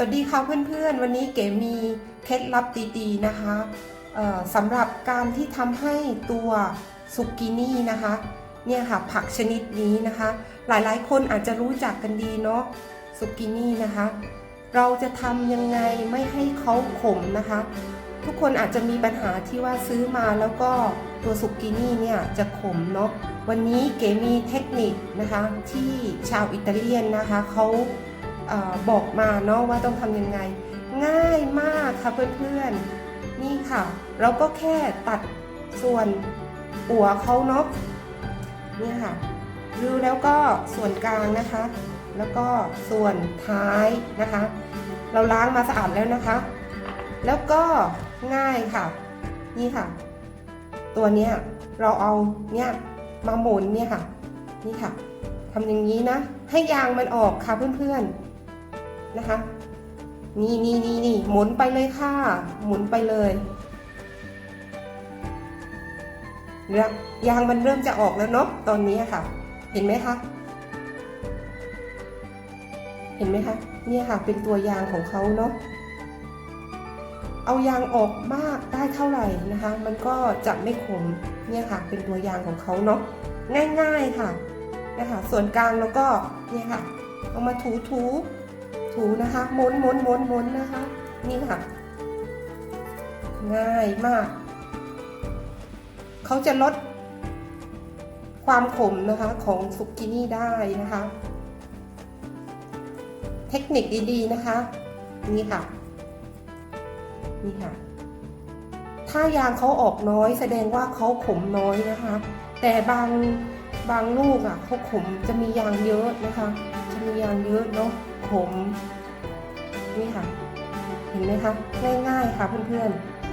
สวัสดีค่ะเพื่อนๆ วันนี้เก๋มีเคล็ดลับดีๆนะคะสำหรับการที่ทำให้ตัวซุกินี่นะคะเนี่ยค่ะผักชนิดนี้นะคะ หลายๆคนอาจจะรู้จักกันดีเนาะซุกินี่นะคะ เราจะทำยังไงไม่ให้เขาขมนะคะ ทุกคนอาจจะมีปัญหาที่ว่าซื้อมาแล้วก็ตัวซุกินี่เนี่ยจะขมเนาะวันนี้เก๋มีเทคนิคนะคะที่ชาวอิตาเลียนนะคะเขา อบอกมาเนาะว่าต้องทำยังไง ง่ายมากค่ะเพื่อนๆนี่ค่ะ เราก็แค่ตัดส่วนหัวเขาเนาะนี่ค่ะดูแล้วก็ส่วนกลางนะคะ แล้วก็ส่วนท้ายนะคะ เราล้างมาสะอาดแล้วนะคะ แล้วก็ง่ายค่ะ นี่ค่ะ ตัวเนี้ยเราเอาเนี่ยมาหมุนเนี่ยค่ะ นี่ค่ะทำอย่างนี้นะ ให้ยางมันออกค่ะเพื่อนๆ นะคะ นี่นี่นี่นี่หมุนไปเลยค่ะ หมุนไปเลยแล้วยางมันเริ่มจะออกแล้วเนาะตอนนี้ค่ะ เห็นไหมคะ เห็นไหมคะ เนี่ยค่ะเป็นตัวยางของเขาเนาะเอายางออกมากได้เท่าไหร่นะคะ มันก็จะไม่ขมเนี่ยค่ะ เป็นตัวยางของเขาเนาะง่ายๆค่ะนะคะส่วนกลางแล้วก็เนี่ยค่ะ เอามาถูถู ถูนะคะม้วนม้วนม้วนม้วนนะคะ นี่ค่ะ ง่ายมาก เขาจะลดความขมนะคะของซุกินี่ได้นะคะ เทคนิคดีๆนะคะ นี่ค่ะ นี่ค่ะ ถ้ายางเขาออกน้อยแสดงว่าเขาขมน้อยนะคะ แต่บางบางลูกอะเขาขมจะมียางเยอะนะคะ มียางเยอะเนาะผม นี่ค่ะ เห็นไหมคะ ง่ายๆค่ะเพื่อนๆ